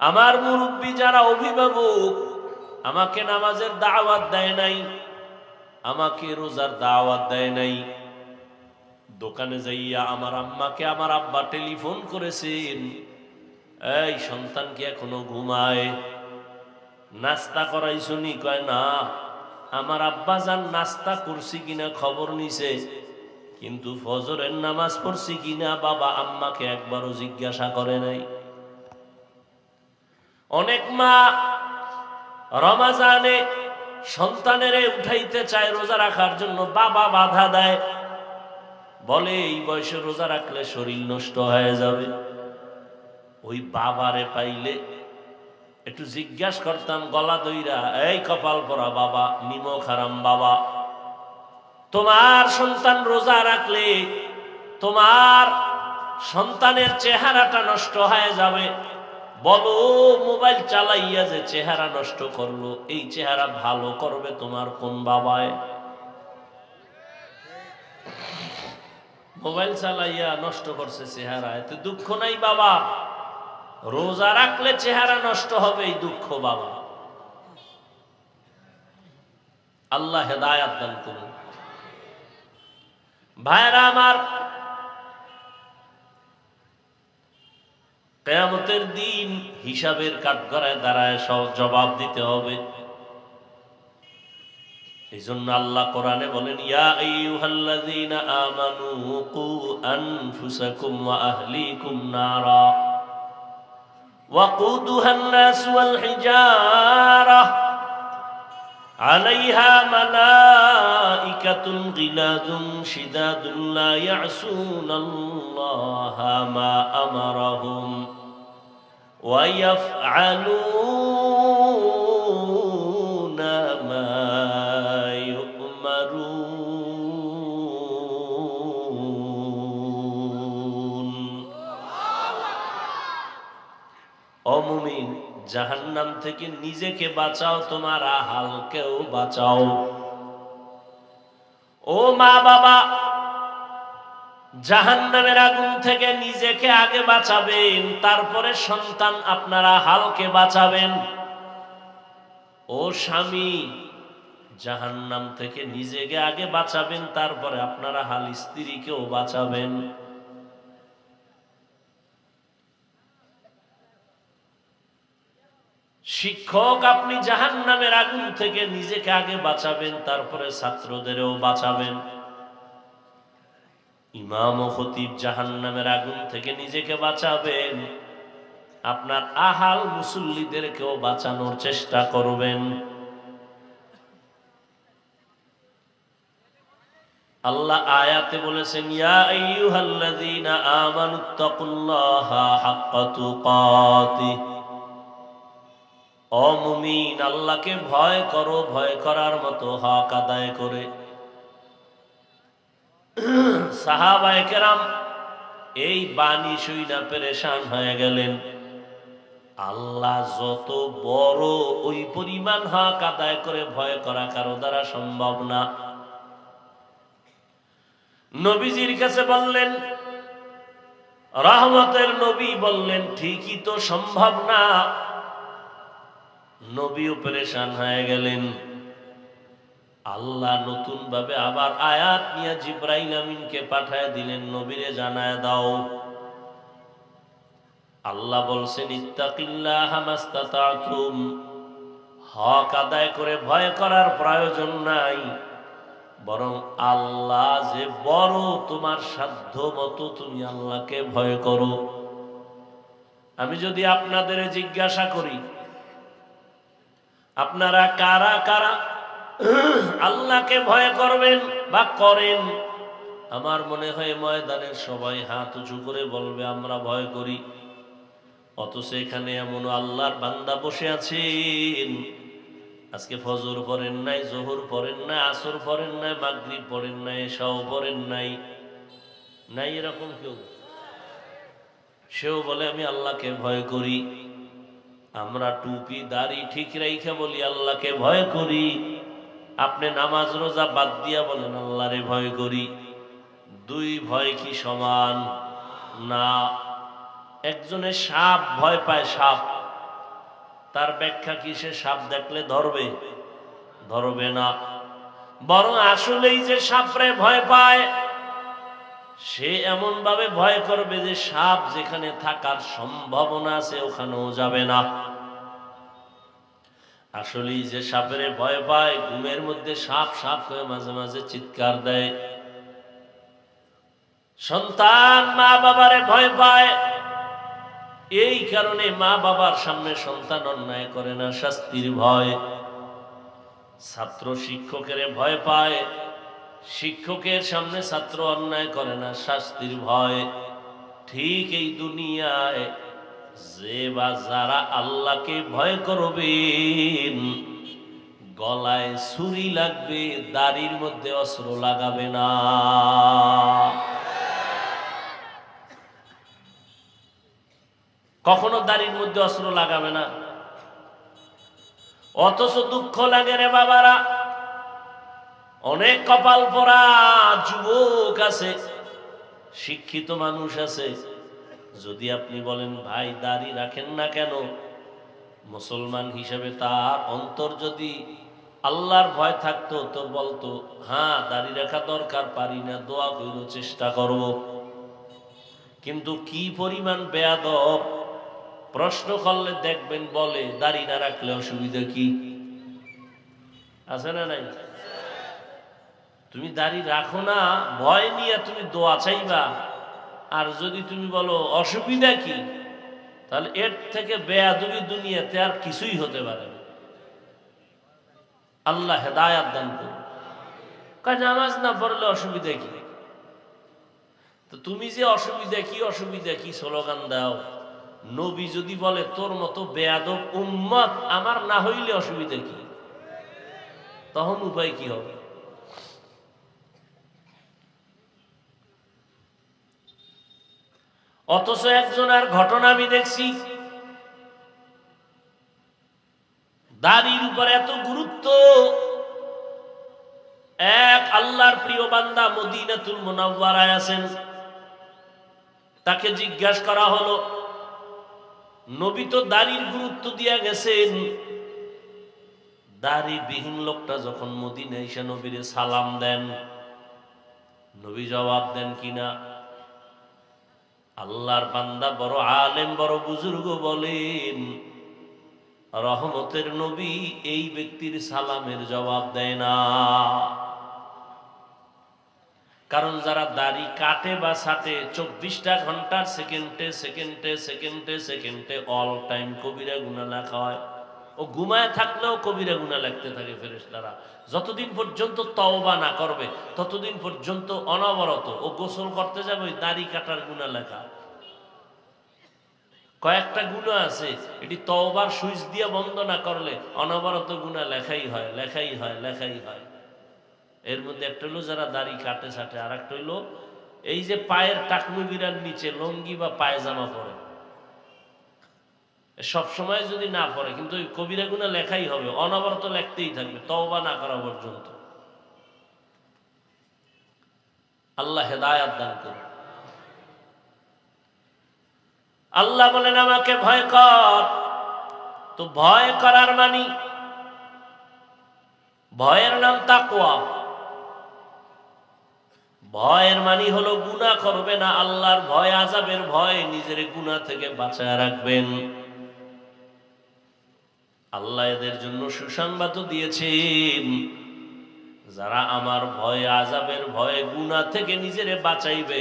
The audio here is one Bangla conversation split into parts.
আমার মুরব্বী যারা অভিভাবক, আমাকে নামাজের দাওয়াত দেয় নাই, আমাকে রোজার দাওয়াত দেয় নাই। দোকানে যাইয়া আমার আম্মাকে, আমার আব্বা টেলিফোন করেছেন, এই সন্তান কি এখনও ঘুমায়? নাস্তা করাই শুনি কয়, না, আমার আব্বা যান নাস্তা করছি কিনা খবর নিছে, কিন্তু ফজরের নামাজ পড়ছি কিনা বাবা আম্মাকে একবারও জিজ্ঞাসা করে নাই। অনেক মা রমাজানে সন্তানেরে উঠাইতে চায় রোজা রাখার জন্য, বাবা বাধা দেয়। বলে, এই বয়সে রোজা রাখলে শরীর নষ্ট হয়ে যাবে। ওই বাবারে পাইলে একটু জিজ্ঞাসা করতাম, গলা দইরা, এই কপাল পরা বাবা, নিম খারাম বাবা, তোমার সন্তান রোজা রাখলে তোমার সন্তানের চেহারাটা নষ্ট হয়ে যাবে। বলো, মোবাইল চালাইয়া যে চেহারা নষ্ট করল, এই চেহারা ভালো করবে তোমার কোন বাবায়? মোবাইল চালাইয়া নষ্ট করছে চেহারা, এতে দুঃখ নাই বাবা। রোজা রাখলে চেহারা নষ্ট হবে, এই দুঃখ বাবা। আল্লাহ হেদায়াত দান করুন। ভাইরা আমার কেয়ামতের দিন হিসাবের কাঠগড়ায় দাঁড়ায় জবাব দিতে হবে। এই জন্য আল্লাহ কোরআনে বলেন, ইয়া কু ওয়া عليها ملائكة غلاظ شداد لا يعصون الله ما أمرهم ويفعلون ما يؤمرون أمين জাহান্নাম থেকে নিজেকে বাঁচাও, তোমার আহালকেও বাঁচাও। ও মা বাবা, জাহান্নামের আগুন থেকে নিজেকে আগে বাঁচাবেন, তারপরে সন্তান আপনারা হালকে বাঁচাবেন। ও স্বামী, জাহান্নাম থেকে নিজেকে আগে বাঁচাবেন, তারপরে আপনারা হাল স্ত্রীকেও বাঁচাবেন। শিক্ষক, আপনি জাহান্নামের আগুন থেকে নিজেকে আগে বাঁচাবেন, তারপরে ছাত্রদেরও বাঁচাবেন। ইমাম ও খতিব জাহান্নামের আগুন থেকে নিজেকে বাঁচাবেন। আপনার আহাল মুসল্লিদেরকেও বাঁচানোর চেষ্টা করবেন। আল্লাহ আয়াতে বলেছেন, ইয়া আইয়ুহাল্লাযীনা আমানুত্তাকুল্লাহা হাক্কা তুকাতিহ। অমুমিন, আল্লাহকে ভয় করো, ভয় করার মতো হক আদায় করে। এই বাণী শুইনা পেরেশান হয়ে গেলেন। আল্লাহ যত বড় ওই পরিমাণ হক আদায় করে ভয় করা কারও দ্বারা সম্ভব না। নবীজির কাছে বললেন, রহমতের নবী বললেন, ঠিকই তো সম্ভব না। নবীও পরেশান হয়ে গেলেন। আল্লাহ নতুন ভাবে আবার আয়াত নিয়ে জিব্রাইল আমিনকে পাঠায় দিলেন, নবীরে জানায় দাও। আল্লাহ বলছেন, ইত্তাকিল্লাহ মাস্তাতাতুম হক আদায় করে ভয় করার প্রয়োজন নাই। বরং আল্লাহ যে বড় তোমার সাধ্য মতো তুমি আল্লাহকে ভয় করো। আমি যদি আপনাদের জিজ্ঞাসা করি আপনারা কারা কারা? আল্লাহকে ভয় করবেন বা করেন? আমার মনে হয় ময়দানের সবাই হাত উঁচু করে বলবে, আমরা ভয় করি। অথচ এখানে এমন আল্লাহর বান্দা বসে আছেন। আজকে ফজর পড়েন নাই, জোহর পড়েন নাই, আসর পড়েন নাই, মাগরিব পড়েন নাই এসাও পড়েন নাই। নাই এরকম কেউ? সেও বলে, আমি আল্লাহকে ভয় করি। আমরা টুপি, দাড়ি ঠিক রাইখে বলি, আল্লাহকে ভয় করি। আপনি নামাজ, রোজা বাদ দিয়া বলেন, আল্লাহরে ভয় করি। দুই ভয় কি সমান? না। একজনে সাপ ভয় পায়, সাপ। তার ব্যাখ্যা কি, সে সাপ দেখলে ধরবে? ধরবে না। বরং আসলেই যে সাপরে ভয় পায় সে এমন ভাবে ভয় করবে যে সাপ যেখানে থাকার সম্ভাবনা আছে ওখানেও যাবে না। আসলেই যে সাপের ভয় পায়, ঘুমের মধ্যে সাপ সাপ হয়ে মাঝে মাঝে চিৎকার দেয়। সন্তান মা বাবারে ভয় পায়। এই কারণে মা বাবার সামনে সন্তান অন্যায় করে না, শাস্তির ভয়। ছাত্র শিক্ষকের ভয় পায়। শিক্ষকের সামনে ছাত্র অন্যায় করে না, শাস্তির ভয়। ঠিক এই দুনিয়ায় যে বা যারা আল্লাহকে ভয় করবেন, গলায় ছুরি লাগবে, দাড়ির মধ্যে অস্ত্র লাগাবে না। কখনো দাড়ির মধ্যে অস্ত্র লাগাবে না। অথচ দুঃখ লাগে রে বাবারা। অনেক কপাল পরা যুবক আছে, শিক্ষিত মানুষ আছে। যদি আপনি বলেন, ভাই, দাড়ি রাখেন না কেন? মুসলমান হিসেবে তার অন্তর যদি আল্লাহর ভয় থাকতো, তো বলতো হ্যাঁ দাড়ি রাখা দরকার, পারি না, দোয়া কইর, চেষ্টা করব। কিন্তু কি পরিমাণ বেয়াদব, প্রশ্ন করলে দেখবেন বলে, দাড়ি না রাখলে অসুবিধা কি? আছে না নাই? তুমি দাড়ি রাখো না, ভয় নিয়ে তুমি দোয়া চাইবা। আর যদি তুমি বলো, অসুবিধা কি? তাহলে এর থেকে বেয়াদুবি দুনিয়াতে আর কিছুই হতে পারে আল্লাহ হেদায়াত দান করুন। নামাজ না পড়লে অসুবিধা কি? তো তুমি যে অসুবিধা কি অসুবিধা কি? স্লোগান দাও। নবী যদি বলে, তোর মতো বেয়াদব উম্মত আমার না হইলে অসুবিধা কি? তখন উপায় কি হবে? অথচ একজন আর ঘটনা আমি দেখছি। দাড়ির উপর এত গুরুত্ব। এক আল্লাহর প্রিয় বান্দা মদিনাতুল মোনাব্বারায় আছেন। তাকে জিজ্ঞাসা করা হলো, নবী তো দাড়ির গুরুত্ব দিয়া গেছেন। দাড়ি বিহীন লোকটা যখন মদিনা এসে নবীরে সালাম দেন, নবী জবাব দেন কিনা? আল্লাহর বান্দা বড় আলেম, বড় বুজুর্গ বলেন, রহমতের নবী এই ব্যক্তির সালামের জবাব দেয় না। কারণ যারা দাড়ি কাটে বা সাটে, চব্বিশটা ঘণ্টার সেকেন্ডে সেকেন্ডে সেকেন্ডে সেকেন্ডে অল টাইম কবিরা গুণা লেখা হয়। ও ঘুমায় থাকলেও কবিরা গুণা লিখতে থাকে ফেরেশতারা। যতদিন পর্যন্ত তওবা না করবে, ততদিন পর্যন্ত অনবরত ও গোসল করতে যাবে ওই দাড়ি কাটার গুণা লেখা। কয়েকটা গুণা আছে, এটি তওবার সুইচ দিয়ে বন্ধ না করলে অনবরত গুণা লেখাই হয় লেখাই হয় লেখাই হয়। এর মধ্যে একটা হলো যারা দাড়ি কাটে সাটে আর একটা হইল এই যে পায়ের টাকনু বিরার নিচে লঙ্গি বা পায়জামা পরে। সব সময় যদি না পড়ে, কিন্তু ওই কবিরা গুণা লেখাই হবে, অনবরত লেখতেই থাকবে, তওবা না করা পর্যন্ত। আল্লাহ হেদায়াত দান করুন। আল্লাহ বলেন, আমাকে ভয় কর। তো ভয় করার মানি? ভয়ের নাম তাকওয়া। ভয়ের মানি হলো গুনাহ করবে না, আল্লাহর ভয় আজাবের ভয় নিজের গুনাহ থেকে বাঁচায় রাখবেন। আল্লাহ এদের জন্য সুসংবাদ দিয়েছেন যারা আমার ভয় আজাবের ভয় গুনাহ থেকে নিজেরে বাঁচাইবে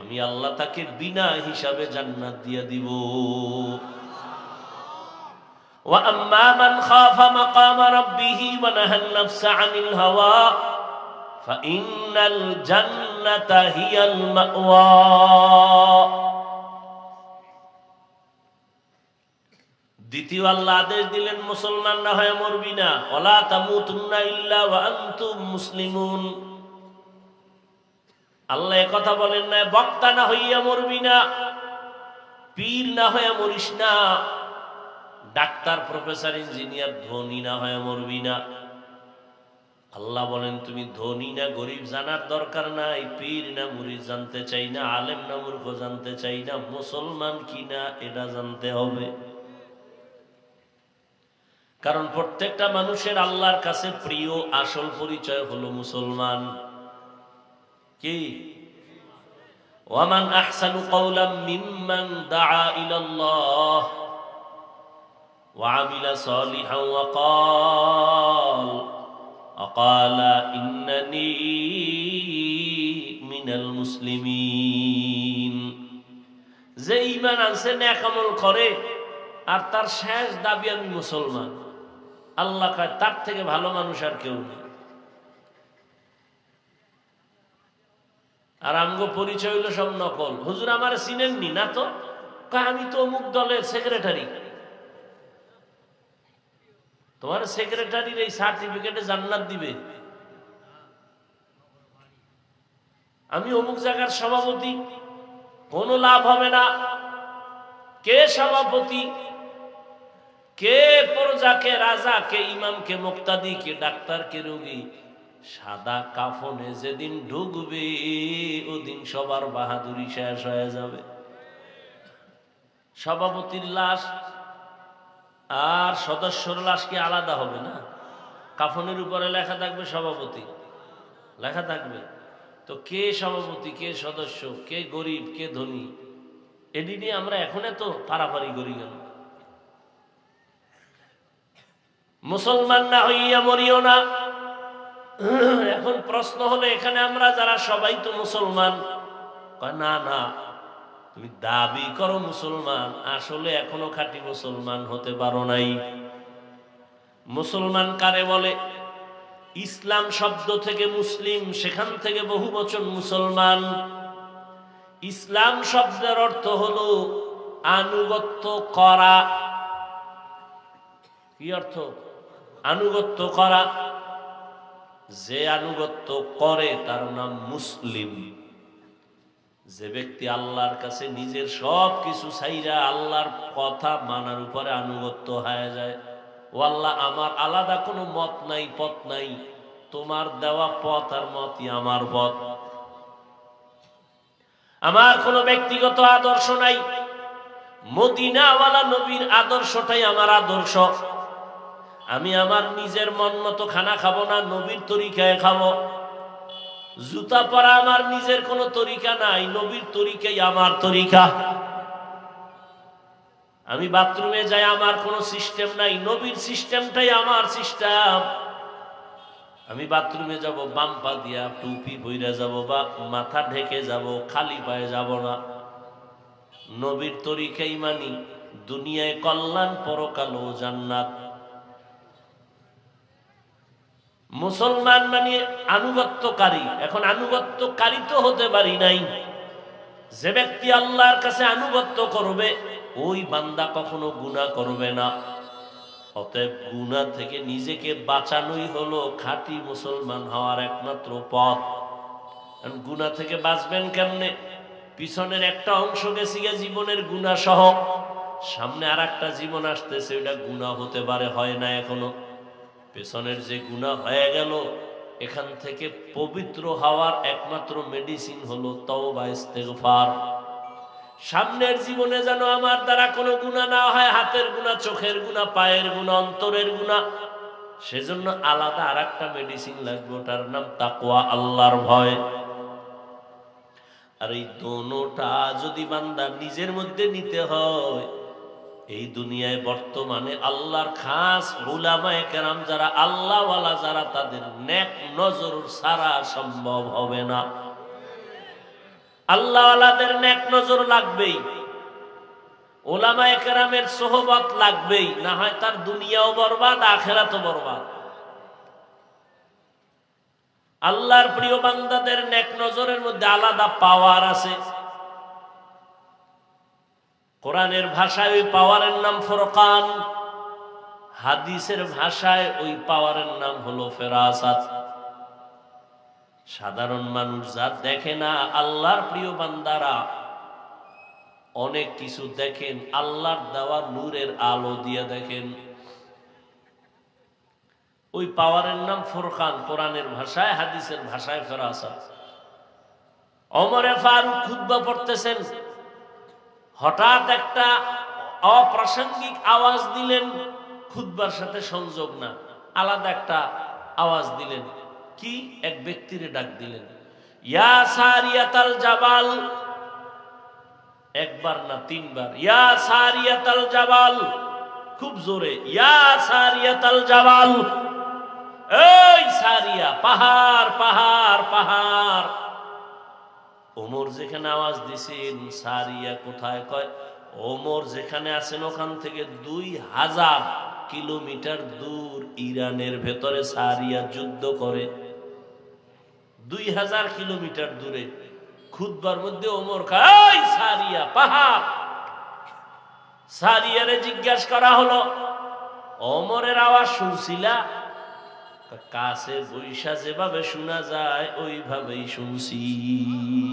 আমি আল্লাহ তাকে বিনা হিসাবে জান্নাত দিয়ে দিব وأما من خاف مقام ربه ونهى النفس عن الهوى فإن الجنة هي المأوى দ্বিতীয় আল্লাহ আদেশ দিলেন, মুসলমান না হয় মরবি না। মুসলিমুন। আল্লাহ কথা বলেন না বক্তা না হইয়া মরবি না, পীর না হইয়া মরিস না, ডাক্তার, প্রফেসর, ইঞ্জিনিয়ার, ধনী না হয়ে মরবি না। আল্লাহ বলেন, তুমি ধনী না গরিব জানার দরকার নাই, পীর না মুরিদ জানতে চাই না, আলেম না মূর্খ জানতে চাই না, মুসলমান কি না, এটা জানতে হবে। কারণ প্রত্যেকটা মানুষের আল্লাহর কাছে প্রিয় আসল পরিচয় হলো মুসলমান কি ওয়ামান আহসানু কওলাম মিম্মান দাআ ইলাল্লাহ وعمل صالحا وقال وقال إنني من المسلمين যে ইমান আনছে ন্যাকামল করে আর তার শেষ দাবি আমি মুসলমান আল্লাহ কয়, তার থেকে ভালো মানুষ আর কেউ নেই। আর আমগো পরিচয় হইল সব নকল। হুজুর আমার চিনেননি, না তো? আমি তো অমুক দলের সেক্রেটারি তোমার সেক্রেটারির এই সার্টিফিকেটে জান্নাত দিবে। আমি অমুক জায়গার সভাপতি, কোনো লাভ হবে না। কে সভাপতি? কে প্রজা, কে রাজা, কে ইমাম, কে মুক্তাদি, কে ডাক্তার, কে রোগী? সাদা কাফনে যেদিন ঢুকবে, ওদিন সবার বাহাদুরি শেষ হয়ে যাবে। সভাপতির লাশ আর সদস্যর লাশ কি আলাদা হবে না? কাফনের উপরে লেখা থাকবে সভাপতি। লেখা থাকবে। তো কে সভাপতি, কে সদস্য, কে গরিব, কে ধনী? এটি নিয়ে আমরা এখন এত পারাপারি করি কেন? মুসলমান না হইয়া মরিও না। এখন প্রশ্ন হলো, এখানে আমরা যারা সবাই তো মুসলমান না না, তুমি দাবি করো মুসলমান, আসলে এখনও খাঁটি মুসলমান হতে পারো নাই। মুসলমান কারে বলে? ইসলাম শব্দ থেকে মুসলিম, সেখান থেকে বহু বচন মুসলমান। ইসলাম শব্দের অর্থ হলো আনুগত্য করা। কি অর্থ? আনুগত্য করা। যে আনুগত্য করে, তার নাম মুসলিম। যে ব্যক্তি আল্লাহর কাছে নিজের সব কিছু চাইরা আল্লাহর কথা মানার উপরে আনুগত্য হয়ে যায়, ও আল্লাহ, আমার আলাদা কোনো মত নাই, পথ নাই। তোমার দেওয়া পথ আর মতই আমার পথ। আমার কোনো ব্যক্তিগত আদর্শ নাই। মদিনাওয়ালা নবীর আদর্শটাই আমার আদর্শ। আমি আমার নিজের মন মতো খানা খাব না, নবীর তরিকায় খাব। জুতা পরা আমার নিজের কোনো তরিকা নাই, নবীর তরিকাই আমার তরিকা। আমি বাথরুমে যাই, আমার কোনো সিস্টেম নাই, নবীর সিস্টেমটাই আমার সিস্টেম। আমি বাথরুমে যাব, বাম পা দিয়া টুপি বইরা যাব বা মাথা ঢেকে যাব, খালি পায়ে যাব না। নবীর তরিকাই মানি, দুনিয়ায় কল্যাণ পরকালো জান্নাত। মুসলমান মানে আনুগত্যকারী। এখন আনুগত্যকারী তো হতে পারি নাই। যে ব্যক্তি আল্লাহর কাছে আনুগত্য করবে, ওই বান্দা কখনো গুণা করবে না। অতএব গুণা থেকে নিজেকে বাঁচানোই হলো খাঁটি মুসলমান হওয়ার একমাত্র পথ। গুণা থেকে বাঁচবেন কেমনে? পিছনের একটা অংশ গেছি গে জীবনের গুণা সহ। সামনে আর একটা জীবন আসতেছে, ওইটা গুণা হতে পারে, হয় না এখনও। পেছনের যে গুণা হয়ে গেল, এখান থেকে পবিত্র হওয়ার একমাত্র মেডিসিন হলো তওবা, ইস্তেগফার। সামনের জীবনে যেন আমার দ্বারা কোনো গুণা না হয়, হাতের গুণা চোখের গুণা পায়ের গুণা অন্তরের গুণা সেজন্য আলাদা আর একটা মেডিসিন লাগবে, ওটার নাম তাকোয়া আল্লাহর ভয়। আর এই দোনোটা যদি বান্দা নিজের মধ্যে নিতে হয় এই দুনিয়ায় বর্তমানে আল্লাহর খাস উলামায়ে কেরাম যারা আল্লাহওয়ালা, যারা তাদের নেক নজর সারা সম্ভব হবে না। আল্লাহওয়ালাদের নেক নজর লাগবেই ওলামায়ে কেরামের সোহবত লাগবেই, না হয় তার দুনিয়াও বরবাদ, আখেরাতও বরবাদ। আল্লাহর প্রিয় বান্দাদের নেক নজরের মধ্যে আলাদা পাওয়ার আছে। কোরআনের ভাষায় ওই পাওয়ারের নাম ফরকান, হাদিসের ভাষায় ওই পাওয়ারের নাম হলো ফেরাসাত। সাধারণ মানুষ যা দেখে না, আল্লাহর প্রিয় বান্দারা অনেক কিছু দেখেন, আল্লাহর দেওয়া নূরের আলো দিয়ে দেখেন। ওই পাওয়ারের নাম ফোরকান, কোরআনের ভাষায়, হাদিসের ভাষায় ফেরাসাত। অমরে ফারুক খুদ্া পড়তেছেন হঠাৎ একটা অপ্রাসঙ্গিক আওয়াজ দিলেন খুদবার সাথে সংযোগ না, আলাদা একটা আওয়াজ দিলেন। কি? এক ব্যক্তিরে ডাক দিলেন, ইয়া সারিয়াতাল জাবাল। একবার না তিনবার, ইয়া সারিয়াতাল জাবাল। খুব জোরে, ইয়া সারিয়াতাল জাবাল। এই সারিয়া, পাহাড় পাহাড় পাহাড়। ওমর যেখানে আওয়াজ দিছেন, সারিয়া কোথায় কয়? ওমর যেখানে আছেন, ওখান থেকে দুই হাজার কিলোমিটার দূর ইরানের ভেতরে সারিয়া যুদ্ধ করে। দুই হাজার কিলোমিটার দূরে। খুদবার মধ্যে ওমর খাই সারিয়া, পাহাড়! সারিয়ারে জিজ্ঞাসা করা হলো। ওমরের আওয়াজ শুনছিলা? কাছে বৈশা যেভাবে শোনা যায়, ওইভাবেই শুনছি।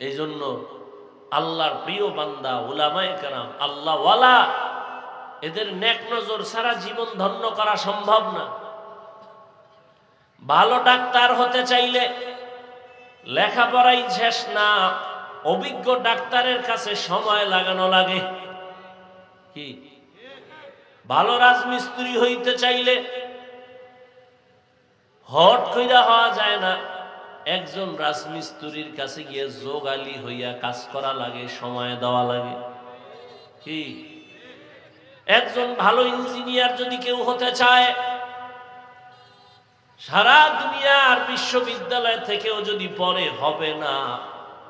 এই জন্য আল্লাহর প্রিয় বান্দা ওলামায় কারাম, আল্লাহওয়ালা, এদের নেক নজর সারা জীবন ধন্য করা সম্ভব না। ভালো ডাক্তার হতে চাইলে লেখাপড়াই শেষ না, অভিজ্ঞ ডাক্তারের কাছে সময় লাগানো লাগে। কি? ভালো রাজমিস্ত্রি হইতে চাইলে হট কইরা হওয়া যায় না। একজন রাজমিস্ত্রির কাছে গিয়ে যোগালি হইয়া কাজ করা লাগে, সময় দেওয়া লাগে। কি? একজন ভালো ইঞ্জিনিয়ার যদি কেউ হতে চায়, সারা দুনিয়ার বিশ্ববিদ্যালয় থেকেও যদি পরে হবে না।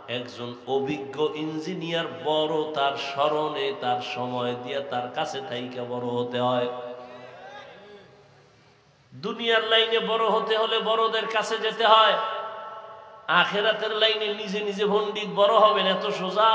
একজন অভিজ্ঞ ইঞ্জিনিয়ার বড়, তার স্মরণে, তার সময় দিয়ে তার কাছে থাইকে বড় হতে হয়। দুনিয়ার লাইনে বড় হতে হলে বড়দের কাছে যেতে হয়। আখেরাতের লাইনে নিজে নিজে পণ্ডিত বড় হবেন এত সোজা।